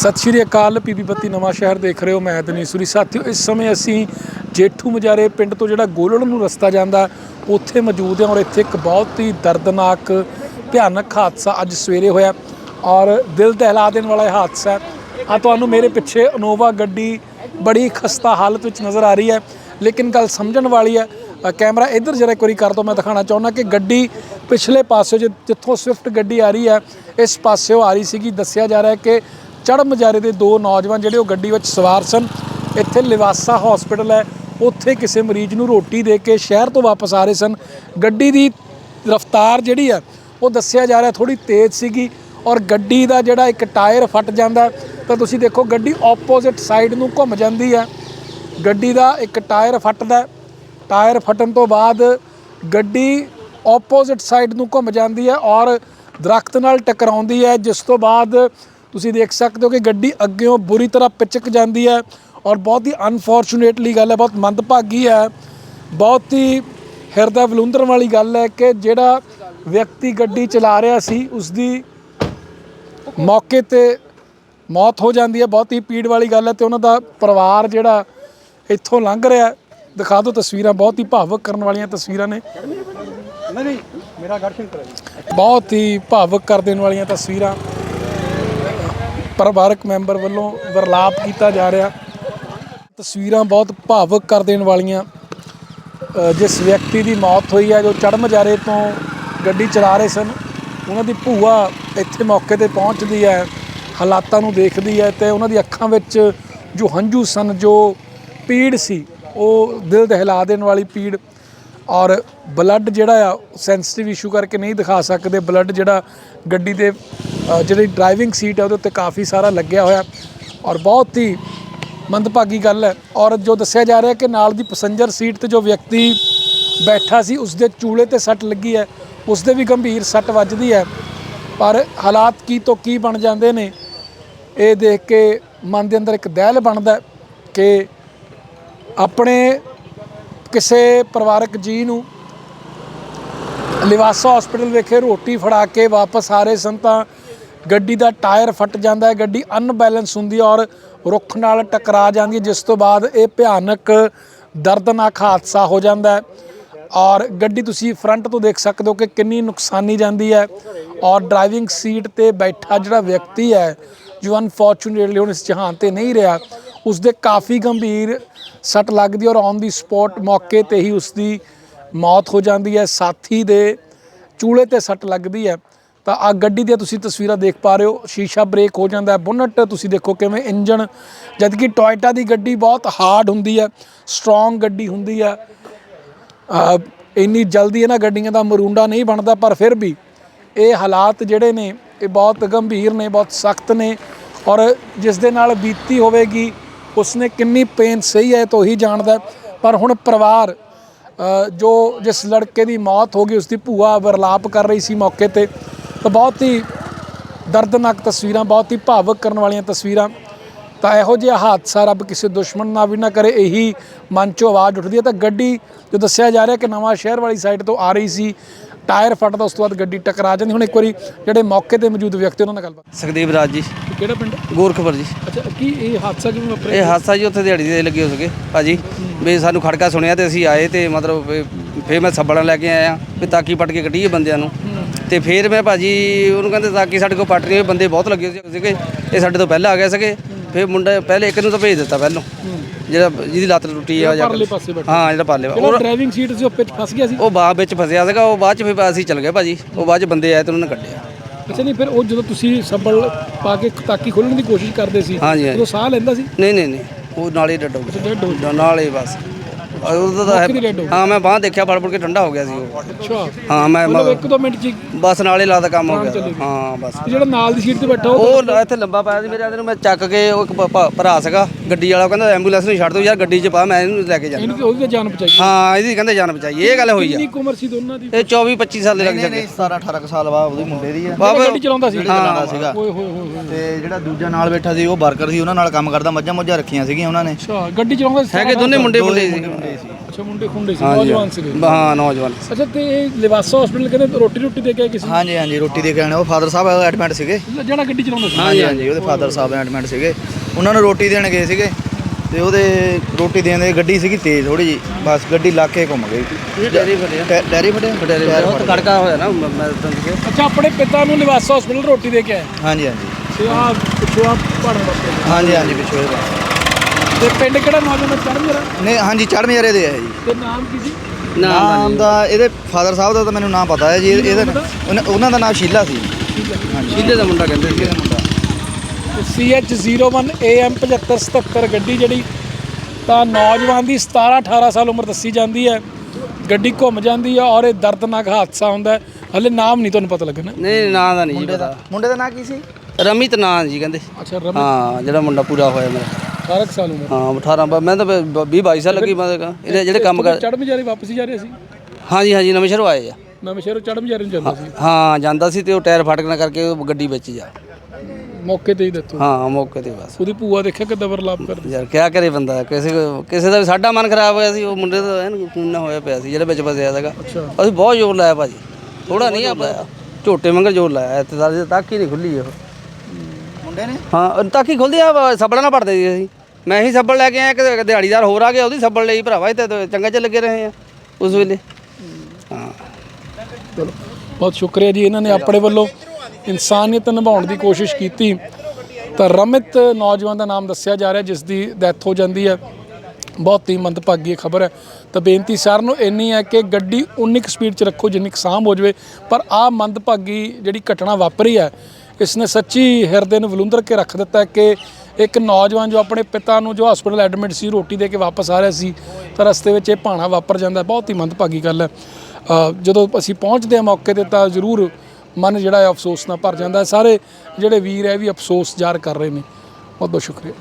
ਸਤਿ ਸ਼੍ਰੀ ਅਕਾਲ, ਪੀਪੀ ਬੱਤੀ ਨਵਾਂ ਸ਼ਹਿਰ ਦੇਖ ਰਹੇ ਹੋ, ਮੈਂ ਦਨੀਸੂਰੀ ਸਾਥੀਓ, ਇਸ ਸਮੇਂ ਅਸੀਂ ਜੇਠੂ ਮਜਾਰੇ ਪਿੰਡ ਤੋਂ ਜਿਹੜਾ ਗੋਲਣ ਨੂੰ ਰਸਤਾ ਜਾਂਦਾ, ਉੱਥੇ ਮੌਜੂਦ ਹਾਂ ਔਰ ਇੱਥੇ ਇੱਕ ਬਹੁਤ ਹੀ ਦਰਦਨਾਕ, ਭਿਆਨਕ ਹਾਦਸਾ ਅੱਜ ਸਵੇਰੇ ਹੋਇਆ। ਔਰ ਦਿਲ ਦਹਿਲਾ ਦੇਣ ਵਾਲਾ ਇਹ ਹਾਦਸਾ ਆ ਤੁਹਾਨੂੰ ਮੇਰੇ ਪਿੱਛੇ ਅਨੋਵਾ ਗੱਡੀ ਬੜੀ ਖਸਤਾ ਹਾਲਤ ਵਿੱਚ ਨਜ਼ਰ ਆ ਰਹੀ ਹੈ। ਲੇਕਿਨ ਗੱਲ ਸਮਝਣ ਵਾਲੀ ਹੈ ਕੈਮਰਾ ਇੱਧਰ ਜਰਾ ਇੱਕ ਵਾਰੀ ਕਰ ਦੋ ਮੈਂ ਦਿਖਾਣਾ ਚਾਹੁੰਦਾ ਕਿ ਗੱਡੀ ਪਿਛਲੇ ਪਾਸੇ ਜਿੱਥੋਂ ਸਵਿਫਟ ਗੱਡੀ ਆ ਰਹੀ ਹੈ, ਇਸ ਪਾਸਿਓਂ ਆ ਰਹੀ ਸੀਗੀ। ਦੱਸਿਆ ਜਾ ਰਿਹਾ ਹੈ ਕਿ ਚੜ੍ਹ ਮਜਾਰੇ ਦੇ ਦੋ ਨੌਜਵਾਨ ਜਿਹੜੇ ਉਹ ਗੱਡੀ ਵਿੱਚ ਸਵਾਰ ਸਨ। ਇੱਥੇ ਲਿਵਾਸਾ ਹਸਪੀਟਲ ਹੈ। ਉੱਥੇ ਕਿਸੇ ਮਰੀਜ਼ ਨੂੰ ਰੋਟੀ ਦੇ ਕੇ ਸ਼ਹਿਰ ਤੋਂ ਵਾਪਸ ਆ ਰਹੇ ਸਨ। ਗੱਡੀ ਦੀ ਰਫ਼ਤਾਰ ਜਿਹੜੀ ਆ, ਉਹ ਦੱਸਿਆ ਜਾ ਰਿਹਾ ਥੋੜੀ ਤੇਜ਼ ਸੀਗੀ ਔਰ ਗੱਡੀ ਦਾ ਜਿਹੜਾ ਇੱਕ ਟਾਇਰ ਫਟ ਜਾਂਦਾ ਤਾਂ ਤੁਸੀਂ ਦੇਖੋ, ਗੱਡੀ ਆਪੋਜ਼ਿਟ ਸਾਈਡ ਨੂੰ ਘੁੰਮ ਜਾਂਦੀ ਹੈ। ਗੱਡੀ ਦਾ ਇੱਕ ਟਾਇਰ ਫਟਦਾ ਟਾਇਰ ਫਟਣ ਤੋਂ ਬਾਅਦ ਗੱਡੀ ਆਪੋਜ਼ਿਟ ਸਾਈਡ ਨੂੰ ਘੁੰਮ ਜਾਂਦੀ ਹੈ ਔਰ ਦਰਖਤ ਨਾਲ ਟਕਰਾਉਂਦੀ ਹੈ, ਜਿਸ ਤੋਂ ਬਾਅਦ ਤੁਸੀਂ ਦੇਖ ਸਕਦੇ ਹੋ ਕਿ ਗੱਡੀ ਅੱਗੇੋਂ ਬੁਰੀ ਤਰ੍ਹਾਂ ਪਿਚਕ ਜਾਂਦੀ ਹੈ ਔਰ ਬਹੁਤ ਹੀ ਅਨਫੋਰਚੂਨੇਟਲੀ ਗੱਲ ਹੈ ਬਹੁਤ ਮੰਦਭਾਗੀ ਹੈ। ਬਹੁਤ ਹੀ ਹਿਰਦਾ ਵਿਲੁੰਦਰਨ ਵਾਲੀ ਗੱਲ ਹੈ ਕਿ ਜਿਹੜਾ ਵਿਅਕਤੀ ਗੱਡੀ ਚਲਾ ਰਿਹਾ ਸੀ ਉਸ ਦੀ ਮੌਕੇ ਤੇ ਮੌਤ ਹੋ ਜਾਂਦੀ ਹੈ। ਬਹੁਤ ਹੀ ਪੀੜ ਵਾਲੀ ਗੱਲ ਹੈ ਤੇ ਉਹਨਾਂ ਦਾ ਪਰਿਵਾਰ ਜਿਹੜਾ ਇੱਥੋਂ ਲੰਘ ਰਿਹਾ। ਦਿਖਾ ਦਿਓ ਤਸਵੀਰਾਂ ਬਹੁਤ ਹੀ ਭਾਵੁਕ ਕਰਨ ਵਾਲੀਆਂ ਤਸਵੀਰਾਂ ਨੇ। ਨਹੀਂ ਨਹੀਂ ਮੇਰਾ ਦਰਸ਼ਨ ਕਰਾ ਬਹੁਤ ਹੀ ਭਾਵੁਕ ਕਰ ਦੇਣ ਵਾਲੀਆਂ ਤਸਵੀਰਾਂ। ਪਰਿਵਾਰਕ ਮੈਂਬਰ ਵੱਲੋਂ ਵਰਲਾਪ ਕੀਤਾ ਜਾ ਰਿਹਾ। ਤਸਵੀਰਾਂ ਬਹੁਤ ਭਾਵੁਕ ਕਰ ਦੇਣ ਵਾਲੀਆਂ। ਜਿਸ ਵਿਅਕਤੀ ਦੀ ਮੌਤ ਹੋਈ ਹੈ, ਜੋ ਚੜਮਜਾਰੇ ਤੋਂ ਗੱਡੀ ਚਲਾ ਰਹੇ ਸਨ, ਉਹਨਾਂ ਦੀ ਭੂਆ ਇੱਥੇ ਮੌਕੇ ਤੇ ਪਹੁੰਚਦੀ ਹੈ, ਹਾਲਾਤਾਂ ਨੂੰ ਦੇਖਦੀ ਹੈ ਤੇ ਉਹਨਾਂ ਦੀ ਅੱਖਾਂ ਵਿੱਚ ਜੋ ਹੰਝੂ ਸਨ, ਜੋ ਪੀੜ ਸੀ, ਉਹ ਦਿਲ ਦਹਿਲਾ ਦੇਣ ਵਾਲੀ ਪੀੜ। ਔਰ ਬਲੱਡ ਜਿਹੜਾ ਆ ਸੈਂਸਿਟਿਵ ਇਸ਼ੂ ਕਰਕੇ ਨਹੀਂ ਦਿਖਾ ਸਕਦੇ। ਬਲੱਡ ਜਿਹੜਾ ਗੱਡੀ ਦੇ ਜਿਹੜੀ ਡਰਾਈਵਿੰਗ ਸੀਟ ਹੈ, ਉਹਦੇ ਉੱਤੇ ਕਾਫੀ ਸਾਰਾ ਲੱਗਿਆ ਹੋਇਆ। ਔਰ ਬਹੁਤ ਹੀ ਮੰਦਭਾਗੀ ਗੱਲ ਹੈ। ਔਰ ਜੋ ਦੱਸਿਆ ਜਾ ਰਿਹਾ ਕਿ ਨਾਲ ਦੀ ਪੈਸੇਂਜਰ ਸੀਟ ਤੇ ਜੋ ਵਿਅਕਤੀ ਬੈਠਾ ਸੀ ਉਸ ਦੇ ਚੂਲੇ ਤੇ ਸੱਟ ਲੱਗੀ ਹੈ। ਉਸ ਦੇ ਵੀ ਗੰਭੀਰ ਸੱਟ ਵੱਜਦੀ ਹੈ। ਪਰ ਹਾਲਾਤ ਕੀ ਤੋਂ ਕੀ ਬਣ ਜਾਂਦੇ ਨੇ, ਇਹ ਦੇਖ ਕੇ ਮਨ ਦੇ ਅੰਦਰ ਇੱਕ ਦਹਿਲ ਬਣਦਾ ਕਿ ਆਪਣੇ ਕਿਸੇ ਪਰਿਵਾਰਕ ਜੀ ਨੂੰ ਲਿਵਾਸਾ ਹਸਪੀਟਲ ਵਿਖੇ ਰੋਟੀ ਫੜਾ ਕੇ ਵਾਪਸ ਆ ਰਹੇ ਸਨ ਤਾਂ ਗੱਡੀ ਦਾ ਟਾਇਰ ਫਟ ਜਾਂਦਾ ਹੈ, ਗੱਡੀ ਅਨਬੈਲੈਂਸ ਹੁੰਦੀ ਹੈ ਔਰ ਰੁੱਖ ਨਾਲ ਟਕਰਾ ਜਾਂਦੀ ਹੈ, ਜਿਸ ਤੋਂ ਬਾਅਦ ਇਹ ਭਿਆਨਕ, ਦਰਦਨਾਕ ਹਾਦਸਾ ਹੋ ਜਾਂਦਾ ਹੈ। ਔਰ ਗੱਡੀ ਤੁਸੀਂ ਫਰੰਟ ਤੋਂ ਦੇਖ ਸਕਦੇ ਹੋ ਕਿ ਕਿੰਨੀ ਨੁਕਸਾਨੀ ਜਾਂਦੀ ਹੈ। ਔਰ ਡਰਾਈਵਿੰਗ ਸੀਟ ਤੇ ਬੈਠਾ ਜਿਹੜਾ ਵਿਅਕਤੀ ਹੈ, ਜੋ ਅਨਫੋਰਚੂਨੇਟਲੀ ਹੁਣ ਇਸ ਜਹਾਨ ਤੇ ਨਹੀਂ ਰਿਹਾ ਉਸ ਦੇ ਕਾਫੀ ਗੰਭੀਰ ਸੱਟ ਲੱਗਦੀ ਔਰ ਔਨ ਦੀ ਸਪੌਟ ਮੌਕੇ ਤੇ ਹੀ ਉਸ ਦੀ ਮੌਤ ਹੋ ਜਾਂਦੀ ਹੈ। ਸਾਥੀ ਦੇ ਚੂਲੇ ਤੇ ਸੱਟ ਲੱਗਦੀ ਹੈ। ਤਾਂ ਆ ਗੱਡੀ ਦੀਆਂ ਤੁਸੀਂ ਤਸਵੀਰਾਂ ਦੇਖ ਪਾ ਰਹੇ ਹੋ, ਸ਼ੀਸ਼ਾ ਬ੍ਰੇਕ ਹੋ ਜਾਂਦਾ ਹੈ, ਬੁਨਟ ਤੁਸੀਂ ਦੇਖੋ ਕਿਵੇਂ ਇੰਜਨ ਜਦ ਕਿ ਟੋਇਟਾ ਦੀ ਗੱਡੀ ਬਹੁਤ ਹਾਰਡ ਹੁੰਦੀ ਹੈ ਸਟਰੋਂਗ ਗੱਡੀ ਹੁੰਦੀ ਹੈ। ਇੰਨੀ ਜਲਦੀ ਇਹਨਾਂ ਗੱਡੀਆਂ ਦਾ ਮਰੂੰਡਾ ਨਹੀਂ ਬਣਦਾ, ਪਰ ਫਿਰ ਵੀ ਇਹ ਹਾਲਾਤ ਜਿਹੜੇ ਨੇ, ਇਹ ਬਹੁਤ ਗੰਭੀਰ ਨੇ, ਬਹੁਤ ਸਖਤ ਨੇ, ਔਰ ਜਿਸ ਦੇ ਨਾਲ ਬੀਤੀ ਹੋਵੇਗੀ, ਉਸਨੇ ਕਿੰਨੀ ਪੇਨ ਸਹੀ ਹੈ ਤੋਂ ਹੀ ਜਾਣਦਾ ਪਰ ਹੁਣ ਪਰਿਵਾਰ ਜੋ ਜਿਸ ਲੜਕੇ ਦੀ ਮੌਤ ਹੋ ਗਈ ਉਸ ਦੀ ਭੂਆ ਵਰਲਾਪ ਕਰ ਰਹੀ ਸੀ ਮੌਕੇ ਤੇ ਤਾਂ ਬਹੁਤ ਹੀ ਦਰਦਨਾਕ ਤਸਵੀਰਾਂ ਬਹੁਤ ਹੀ ਭਾਵੁਕ ਕਰਨ ਵਾਲੀਆਂ ਤਸਵੀਰਾਂ। ਤਾਂ ਇਹੋ ਜਿਹਾ ਹਾਦਸਾ ਰੱਬ ਕਿਸੇ ਦੁਸ਼ਮਣ ਨਾਲ ਵੀ ਨਾ ਕਰੇ ਇਹੀ ਮਨ ਚੋਂ ਆਵਾਜ਼ ਉੱਠਦੀ ਹੈ। ਤਾਂ ਗੱਡੀ ਜੋ ਦੱਸਿਆ ਜਾ ਰਿਹਾ ਕਿ ਨਵਾਂ ਸ਼ਹਿਰ ਵਾਲੀ ਸਾਈਡ ਤੋਂ ਆ ਰਹੀ ਸੀ ਟਾਇਰ ਫਟਦਾ ਉਸ ਤੋਂ ਬਾਅਦ ਗੱਡੀ ਟਕਰਾ ਜਾਂਦੀ। ਹੁਣ ਇੱਕ ਵਾਰੀ ਜਿਹੜੇ ਮੌਕੇ ਤੇ ਮੌਜੂਦ ਵਿਅਕਤੀ ਉਹਨਾਂ ਨਾਲ ਗੱਲਬਾਤ ਸੁਖਦੇਵ ਰਾਜ ਜੀ। ਕਿਹੜਾ ਪਿੰਡ? ਗੋਰਖਪੁਰ ਜੀ। ਅੱਛਾ ਕੀ ਇਹ ਹਾਦਸਾ ਕਿਵੇਂ ਵਾਪਰਿਆ? ਇਹ ਹਾਦਸਾ ਜੀ ਉੱਥੇ ਦਿਹਾੜੀ ਦੇ ਲੱਗੇ ਹੋ ਸਕੇ ਭਾਜੀ ਵੀ ਸਾਨੂੰ ਖੜਕਾ ਸੁਣਿਆ ਤੇ ਅਸੀਂ ਆਏ ਤੇ ਮਤਲਬ ਫੇਰ ਮੈਂ ਸੱਬਲਾਂ ਲੈ ਕੇ ਆਇਆ ਵੀ ਤਾਕੀ ਪੱਟ ਕੇ ਕੱਢੀਏ ਬੰਦਿਆਂ ਨੂੰ। ਤੇ ਫੇਰ ਮੈਂ ਭਾਜੀ ਉਹਨੂੰ ਕਹਿੰਦੇ ਤਾਕੀ ਸਾਡੇ ਕੋਲ ਪੱਟ ਰਹੀ ਹੈ ਬੰਦੇ ਬਹੁਤ ਲੱਗੇ ਸੀ- ਸੀਗੇ। ਇਹ ਸਾਡੇ ਤੋਂ ਪਹਿਲਾਂ ਆ ਗਏ ਸੀਗੇ। ਫੇਰ ਮੁੰਡਾ ਪਹਿਲੇ ਇੱਕ ਨੂੰ ਤਾਂ ਭੇਜ ਦਿੱਤਾ ਪਹਿਲੋਂ। ਜਿਹੜਾ ਜਿਹਦੀ ਲੱਤ ਟੁੱਟੀ ਆ ਜਾਂ ਪਰਲੇ ਪਾਸੇ ਬੈਠਾ। ਹਾਂ ਜਿਹੜਾ ਪਾਲੇ ਜਿਹੜਾ ਡਰਾਈਵਿੰਗ ਸੀਟ ਸੀ ਉਹ ਵਿੱਚ ਫਸ ਗਿਆ ਸੀ। ਉਹ ਬਾਹ ਵਿੱਚ ਫਸਿਆ ਸੀਗਾ। ਉਹ ਬਾਅਦ ਚ ਫਿਰ ਅਸੀਂ ਚੱਲ ਗਏ ਭਾਜੀ। ਉਹ ਬਾਅਦ ਚ ਬੰਦੇ ਆਏ ਤੇ ਉਹਨਾਂ ਨੇ ਕੱਢਿਆ। ਅੱਛਾ ਨਹੀਂ ਫਿਰ ਉਹ ਜਦੋਂ ਤੁਸੀਂ ਸੱਬਲ ਪਾ ਕੇ ਤਾਕੀ ਖੋਲਣ ਦੀ ਕੋਸ਼ਿਸ਼ ਕਰਦੇ ਸੀ ਹਾਂਜੀ ਹਾਂਜੀ। ਉਦੋਂ ਸਾਹ ਲੈਂਦਾ ਸੀ? ਨਹੀਂ ਨਹੀਂ ਨਹੀਂ। ਉਹ ਨਾਲੇ ਡੱਡ। ਹੋ ਨਾ- ਨਾਲ ਬਸ। ਉਹਦਾ ਤਾਂ ਮੌਕੇ ਤੇ dead ਹੋ ਹੈ- ਹਾਂ ਮੈਂ ਬਾਹ ਦੇਖਿਆ ਫੜ ਫੜ ਕੇ ਠੰਡਾ ਹੋ ਗਿਆ ਸੀ ਉਹ। ਅੱਛਾ। ਹਾਂ ਮੈਂ ਮਤਲਬ ਇੱਕ ਦੋ ਮਿੰਟ ਚ ਹੀ ਬਸ ਨਾਲੇ ਲਾਦਾ ਕੰਮ ਹੋ ਗਿਆ। ਹਾਂ ਬਸ। ਤੇ ਜਿਹੜਾ ਨਾਲ ਦੀ ਸੀਟ ਤੇ ਬੈਠਾ ਉਹ ਉਹ ਲ- ਇੱਥੇ ਲੰਬਾ ਪਾਇਆ ਸੀ ਮੇਰੇ ਆਦੇ ਨੂੰ ਮੈਂ ਚੱਕ ਕੇ ਉਹ ਇੱਕ ਭ- ਭ- ਭਰਾ ਸੀਗਾ ਗੱਡੀ ਵਾਲਾ ਉਹ ਕਹਿੰਦਾ ਐਂਬੂਲੈਂਸ ਨੂੰ ਛੱਡ ਦਿਓ ਯਾਰ ਗੱਡੀ 'ਚ ਪਾ ਮੈਂ ਇਹਨੂੰ ਲੈ ਕੇ ਜਾਣਾ। ਇਹਨੂੰ ਉਹਦੀ ਤਾਂ ਜਾਨ ਬਚਾਈ। ਹਾਂ ਇਹਦੀ ਕਹਿੰਦੇ ਜਾਨ ਬਚਾਈ ਇਹ ਗੱਲ ਹੋਈ ਆ। ਕਿੰਨੀ ਕੁ ਉਮਰ ਸੀ ਦੋਨਾਂ ਦੀ? ਇਹ 24 25 ਸਾਲ ਦੇ ਲੱਗ ਜਾਂਦੇ। 17 18 ਸਾਲ ਬਾਅਦ ਉਹਦੀ ਮੁੰਡੇ ਦੀ ਆ। ਜਿਹੜਾ ਗੱਡੀ ਚਲਾਉਂਦਾ ਸੀ? ਚਲਾਉਂਦਾ ਸੀਗਾ। ਓਏ ਹੋਏ ਹੋਏ ਹੋਏ। ਤੇ ਜਿਹੜਾ ਦੂਜਾ ਨਾਲ ਬੈਠਾ ਸੀ ਉਹ ਵਰਕਰ ਸੀ ਉਹਨਾਂ ਨਾਲ ਕੰਮ ਕਰਦਾ ਮੱਝਾਂ ਮੁੱਝਾਂ ਰੱਖੀਆਂ ਸੀਗੀਆਂ ਉਹਨਾਂ ਨੇ। ਅੱਛਾ ਗੱਡੀ ਚਲਾਉਂਦਾ ਸੀ ਹੈਗੇ ਦੋਨੇ ਮੁੰਡੇ ਮੁੰਡੇ ਸੀ। ਸੀ। ਅੱਛਾ ਮੁੰਡੇ ਖੁੰਡੇ ਸੀ ਹਾਂਜੀ ਨੌਜਵਾਨ ਸੀਗੇ। ਹਾਂ ਨੌਜਵਾਨ। ਅੱਛਾ ਤੇ ਇਹ ਲਿਵਾਸਾ ਹਸਪੀਟਲ ਕਹਿੰਦੇ ਰੋਟੀ ਰੋਟੀ ਦੇ ਕੇ ਆਏ ਕਿਸੇ ਨੂੰ? ਹਾਂਜੀ ਹਾਂਜੀ ਰੋਟੀ ਦੇ ਕੇ ਆਣੇ ਉਹ ਫਾਦਰ ਸਾਹਿਬ ਐਡਮਿਟ ਸੀਗੇ। ਜਿਹੜਾ ਗੱਡੀ ਚਲਾਉਂਦਾ ਸੀ। ਹਾਂਜੀ ਹਾਂਜੀ ਉਹਦੇ ਫਾਦਰ ਸਾਹਿਬ ਐਡਮਿਟ ਸੀਗੇ। ਉਹਨਾਂ ਨੂੰ ਰੋਟੀ ਦੇਣ ਗਏ ਸੀਗੇ। ਤੇ ਉਹਦੇ ਰੋਟੀ ਦੇਣ ਦੇ ਗੱਡੀ ਸੀਗੀ ਤੇਜ਼ ਥੋੜੀ ਜੀ ਬਸ ਗੱਡੀ ਲਾ ਕੇ ਘੁੰਮ ਗਈ। ਡੈਰੀ ਫੜਿਆ। ਡੈਰੀ ਫੜਿਆ? ਡੈਰੀ ਬਹੁਤ। ਖੜਕਾ ਹੋਇਆ ਨਾ ਮ- ਮੈਂ ਤੁਹਾਨੂੰ ਕਿਹਾ ਅੱਛਾ ਆਪਣੇ ਪਿਤਾ ਨੂੰ ਲਿਵਾਸਾ ਹਸਪੀਟਲ ਰੋਟੀ ਦੇ ਕੇ ਆਏ। ਹਾਂਜੀ ਹਾਂਜੀ। ਤੇ ਆ ਪਿੱਛੋਂ ਆ ਪਹਾੜਾਂ ਵਾਸਤੇ ਹਾਂਜੀ ਹਾਂਜੀ ਪਿੱਛੇ ਇਹਦਾ। ਤੇ ਪਿੰਡ ਕਿਹੜਾ ਨੌਜਵਾਨ ਚੜ੍ਹ ਮੇਰਾ ਨਹੀਂ ਹਾਂਜੀ ਚੜ੍ਹ ਮੇਰੇ ਦੇ ਹੈ ਜੀ। ਤੇ ਨਾਮ ਕੀ ਸੀ? ਨਾਮ ਦਾ ਇਹਦੇ ਫਾਦਰ ਸਾਹਿਬ ਦਾ ਤਾਂ ਮੈਨੂੰ ਨਾਮ ਪਤਾ ਹੈ ਜੀ ਇਹ- ਇਹਦਾ ਉਹਨਾਂ- ਉਹਨਾਂ ਦਾ ਨਾਮ ਸ਼ੀਲਾ ਸੀ। ਸ਼ੀਲੇ ਦਾ ਮੁੰਡਾ ਕਹਿੰਦੇ ਸੀ। CH01 AM 7577 ਗੱਡੀ ਜਿਹੜੀ ਤਾਂ ਨੌਜਵਾਨ ਦੀ 17 18 ਸਾਲ ਉਮਰ ਦੱਸੀ ਜਾਂਦੀ ਹੈ। ਗੱਡੀ ਘੁੰਮ ਜਾਂਦੀ ਹੈ ਔਰ ਇਹ ਦਰਦਨਾਕ ਹਾਦਸਾ ਹੁੰਦਾ ਹੈ। ਹਲੇ ਨਾਮ ਨਹੀਂ ਤੁਹਾਨੂੰ ਪਤਾ ਲੱਗਣਾ। ਨਹੀਂ ਨਾਂ ਦਾ ਨਹੀਂ ਜੀ ਪਤਾ। ਮੁੰਡੇ ਦਾ ਨਾਂ ਕੀ ਸੀ? ਰਮਿਤ ਨਾਂ ਜੀ ਕਹਿੰਦੇ ਅੱਛਾ ਰਮ ਹਾਂ ਜਿਹੜਾ ਮੁੰਡਾ ਪੂਰਾ ਹੋਇਆ ਮੇਰਾ। 18 ਕੁ ਸਾਲ ਉਮਰ। ਹਾਂ 18 ਬ- ਮੈਂ ਤਾਂ 20 22 ਸਾਲ ਲੱਗੀ ਮੈਂ ਤਾਂ ਇਹਦੇ ਜਿਹੜੇ ਕੰਮ ਕਰ ਚੜ੍ਹ ਮਜਾਰੇ ਵਾਪਸ ਹੀ ਜਾ ਰਹੇ ਸੀ? ਹਾਂਜੀ ਹਾਂਜੀ ਨਵੇਂ ਸ਼ਹਿਰੋਂ ਆਏ ਆ। ਨਵੇਂ ਸ਼ਹਿਰੋਂ ਚੜ੍ਹ ਮਜਾਰੇ ਨੂੰ ਜਾਂਦਾ ਸੀ? ਹਾਂ ਜਾਂਦਾ ਸੀ ਤੇ ਉਹ ਟਾਇਰ ਫਟਕਣਾ ਕਰਕੇ ਉਹ ਗੱਡੀ ਵਿੱਚ ਜਾ ਮੌਕੇ ਤੇ ਹੀ ਦਿੱਤੋ। ਹਾਂ ਮੌਕੇ ਤੇ ਬਸ। ਉਹਦੀ ਭੂਆ ਦੇਖਿਆ ਕਿੱਦਾਂ ਵਰਲਾਪ ਕਰਦੀ ਯਾਰ ਕਿਆ ਕਰੇ ਬੰਦਾ? ਕਿਸੇ ਕਿਸੇ ਦਾ ਵੀ ਸਾਡਾ ਮਨ ਖਰਾਬ ਹੋਇਆ ਸੀ ਉਹ ਮੁੰਡੇ ਦਾ ਐਨ ਖੂਨ ਨਾ ਹੋਇਆ ਪਿਆ ਸੀ ਜਿਹੜੇ ਵਿੱਚ ਫਸਿਆ ਸੀਗਾ। ਅਸੀਂ ਬਹੁਤ ਜ਼ੋਰ ਲਾਇਆ ਭਾਜੀ। ਥੋੜਾ ਨਹੀਂ ਆ ਪਾਇਆ ਝੋਟੇ ਮੰਗਰ ਜ਼ੋਰ ਲਾਇਆ ਇੱਥੇ ਤਾਂ ਤੱਕ ਹੀ ਨਹੀਂ ਖੁੱਲੀ ਉਹ। ਮੁੰਡੇ ਨੇ? ਹਾਂ ਤੱਕ ਹੀ ਖੁੱਲਦੀ ਆ ਸੱਬੜ ਨਾ ਪੜਦੇ ਸੀ ਅਸੀਂ। ਮੈਂ ਹੀ ਸੱਬੜ ਲੈ ਕੇ ਆਇਆ ਕਿ ਦਿਹਾੜੀਦਾਰ ਹੋਰ ਆ ਗਿਆ, ਉਹਦੀ ਸੱਬੜ ਲਈ ਭਰਾਵਾ ਇੱਥੇ ਤਾਂ ਚੰਗਾ ਚ ਲੱਗੇ ਰਹੇ ਆ, ਉਸ ਵੇਲੇ। ਹਾਂ। ਚਲੋ, ਬਹੁਤ ਸ਼ੁਕਰੀਆ ਜੀ ਇਹਨਾਂ ਨੇ ਆਪਣੇ ਵੱਲੋਂ ਇਨਸਾਨੀਅਤ ਨਿਭਾਉਣ ਦੀ ਕੋਸ਼ਿਸ਼ ਕੀਤੀ। ਤਾਂ ਰਮਿਤ ਨੌਜਵਾਨ ਦਾ ਨਾਮ ਦੱਸਿਆ ਜਾ ਰਿਹਾ ਜਿਸ ਦੀ ਡੈਥ ਹੋ ਜਾਂਦੀ ਹੈ। ਬਹੁਤ ਹੀ ਮੰਦਭਾਗੀ ਖਬਰ ਹੈ। ਤਾਂ ਬੇਨਤੀ ਸਾਰਿਆਂ ਨੂੰ ਇੰਨੀ ਹੈ ਕਿ ਗੱਡੀ ਉਨੀ ਕੁ ਸਪੀਡ 'ਚ ਰੱਖੋ, ਜਿੰਨੀ ਕੁ ਸਾਂਭ ਹੋ ਜਾਵੇ। ਪਰ ਆ ਮੰਦਭਾਗੀ ਜਿਹੜੀ ਘਟਨਾ ਵਾਪਰੀ ਹੈ, ਇਸ ਨੇ ਸੱਚੀ ਹਿਰਦੇ ਨੂੰ ਵਲੁੰਦਰ ਕੇ ਰੱਖ ਦਿੱਤਾ ਕਿ ਇੱਕ ਨੌਜਵਾਨ ਜੋ ਆਪਣੇ ਪਿਤਾ ਨੂੰ ਜੋ ਹਸਪੀਟਲ ਐਡਮਿਟ ਸੀ, ਰੋਟੀ ਦੇ ਕੇ ਵਾਪਸ ਆ ਰਿਹਾ ਸੀ, ਤਾਂ ਰਸਤੇ ਵਿੱਚ ਇਹ ਭਾਣਾ ਵਾਪਰ ਜਾਂਦਾ, ਬਹੁਤ ਹੀ ਮੰਦਭਾਗੀ ਗੱਲ ਹੈ। ਜਦੋਂ ਅਸੀਂ ਪਹੁੰਚਦੇ ਹਾਂ ਮੌਕੇ ਤੇ ਤਾਂ ਜ਼ਰੂਰ ਮਨ ਜਿਹੜਾ ਹੈ ਅਫਸੋਸ ਨਾਲ ਭਰ ਜਾਂਦਾ ਸਾਰੇ ਜਿਹੜੇ ਵੀਰ ਹੈ ਵੀ ਅਫਸੋਸ ਜ਼ਾਹਰ ਕਰ ਰਹੇ ਨੇ। ਬਹੁਤ ਬਹੁਤ ਸ਼ੁਕਰੀਆ।